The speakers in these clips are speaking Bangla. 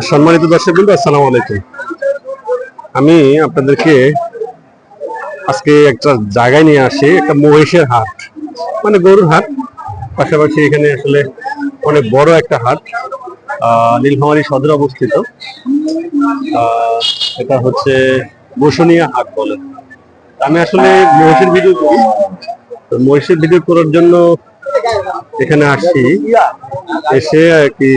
সম্মানিত দর্শক বিন্দু আসসালামু আলাইকুম। আমি আপনাদেরকে আজকে একটা জায়গায় নিয়ে আসি একটা মহিষের হাট। মানে গরুর হাট। পাশাপাশি এখানে আসলে অনেক বড় একটা হাট আহ, নীলফামারী সদরে অবস্থিত। এটা হচ্ছে বসুনিয়া হাট বলে। আমি আসলে মহিষের ভিডিও করি। তো মহিষের ভিডিও করার জন্য এখানে আসছি এসে আর কি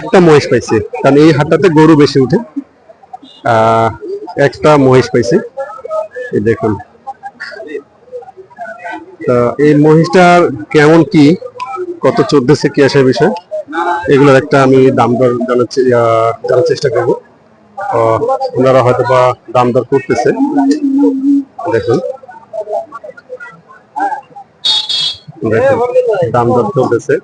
একটা মহিষ পাইছে, কারণ এই হাটটাতে গরু বেশি উঠে। একটা মহিষ পাইছে। এই দেখুন। তা এই মহিষটার কেমন কি, কত চলতেছে কি আসার বিষয়, এগুলোর একটা আমি দাম দর জানার চেষ্টা করব। ওনারা হয়তো বা দাম দর করতেছে। দেখুন, দাম দর চলতেছে।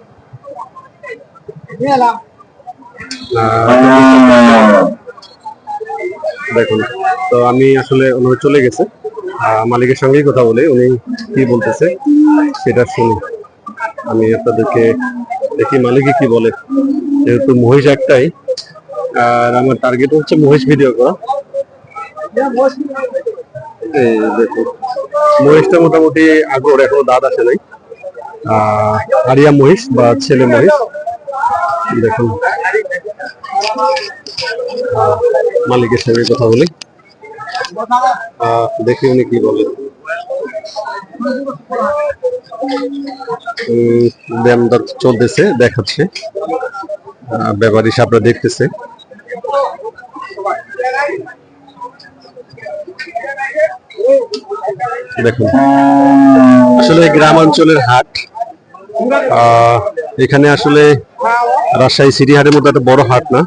দেখুন, তো আমি আসলে ওনারা চলে গেছে। মালিকের সঙ্গেই কথা বলে, উনি কি বলতেছে সেটা শুনি। আমি আপনাদেরকে দেখি মালিকই কি বলে। যেহেতু মহিষ একটাই, আর আমার টার্গেট হচ্ছে মহিষ ভিডিও করা। এই দেখুন, মহিষটা মোটামুটি আগ্রহ এখনও দাঁত আসে নাই। আরিয়া মহিষ বা ছেলে মহিষ। দেখুন। মালিকের সঙ্গে কথা বলি। দেখি উনি কি বলে উম, ব্যায়াম চলতেছে দেখাচ্ছে। ব্যাপারী সাপরা দেখতেছে। দেখুন। আসলে গ্রাম অঞ্চলের হাট এখানে আসলে রাজশাহী সিটি হাটের মতো একটা বড় হাট না?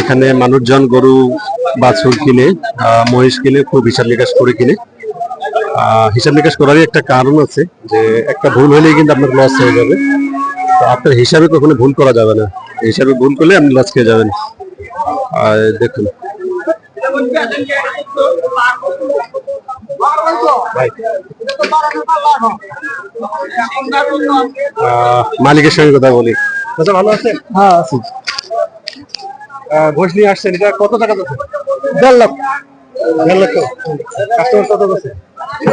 এখানে মানুষজন গরু, বাছুর কিনে মহিষ কিনে, খুব হিসাব নিকাশ করে কিনে। হিসাব নিকাশ করারই একটা কারণ আছে যে একটা ভুল হলেই কিন্তু আপনার লস হয়ে যাবে। তো আপনার হিসাবে কখনো ভুল করা যাবে না। হিসাবে ভুল করলে আপনি লস খেয়ে যাবেন। আর দেখুন। মালিকের সঙ্গে কথা বলি। আচ্ছা ভালো আছেন? হ্যাঁ আছি। ঘোষ নিয়ে আসছেন এটা কত টাকা যাচ্ছে দেড় লাখ। দেড় লক্ষ কাস্টমার কত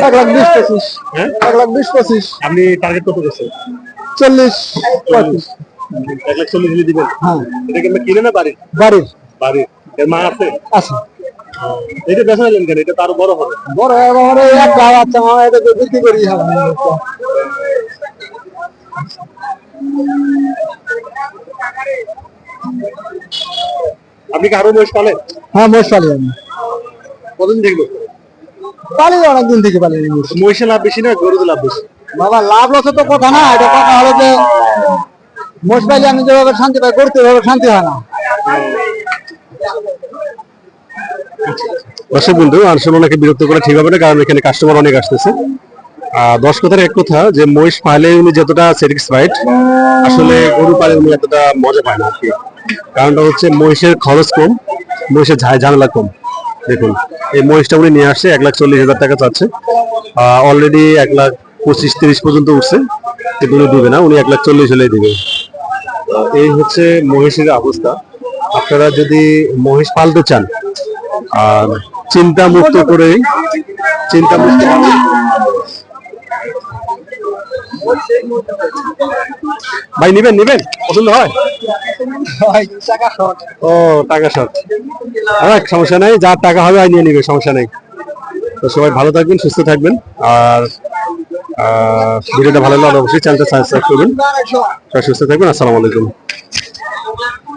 এক লাখ বিশ পঁচিশ। হ্যাঁ? এক লাখ বিশ পঁচিশ। আপনি টার্গেট কত করছেন? চল্লিশ পঁয়ত্রিশ। এক লাখ চল্লিশ হলে দিবেন? হ্যাঁ। এটা কি আমরা কিনে না বাড়ির? বাড়ির। বাড়ির। এর মা আছে? আছে। এটা বেচা কেন? এটা তো আরও বড় হবে। বড় আমার এক এটা বিক্রি করি হবে আপনি কি আরও মহিষ পালেন হ্যাঁ মোষ পালি আমি। কতদিন দেখল পালি অনেকদিন থেকে পালি। মহিষে লাভ বেশি না গরুতে লাভ বেশি? বাবা লাভ লসে তো কথা না এটা কথা হলো যে মোষ পাইলে আমি যেভাবে শান্তি পাই করতে ওভাবে শান্তি হয় না। দর্শক বন্ধু আসলে ওনাকে বিরক্ত করা ঠিক হবে না কারণ এখানে কাস্টমার অনেক আসতেছে। দশ কথার এক কথা যে মহিষ পালে উনি যতটা স্যাটিসফাইড আসলে গরু পালে উনি এতটা মজা পায় না আর কি। কারণটা হচ্ছে মহিষের খরচ কম, মহিষের ঝামেলা কম। দেখুন, এই মহিষটা উনি নিয়ে আসছে, এক লাখ চল্লিশ হাজার টাকা চাচ্ছে। অলরেডি এক লাখ পঁচিশ তিরিশ পর্যন্ত উঠছে, কিন্তু উনি দিবে না, উনি এক লাখ চল্লিশ হলেই দিবে এই হচ্ছে মহিষের অবস্থা। আপনারা যদি মহিষ পালতে চান আর চিন্তা মুক্ত করে চিন্তা মুক্ত ভাই নিবেন নিবেন? পছন্দ হয়? ও টাকা শর্ট। অনেক সমস্যা নাই যার টাকা হবে আই নিয়ে নিবে সমস্যা নেই। তো সবাই ভালো থাকবেন সুস্থ থাকবেন। আর ভিডিওটা ভালো লাগলে অবশ্যই চ্যানেলটা সাবস্ক্রাইব করবেন। সবাই সুস্থ থাকবেন আসসালামু আলাইকুম।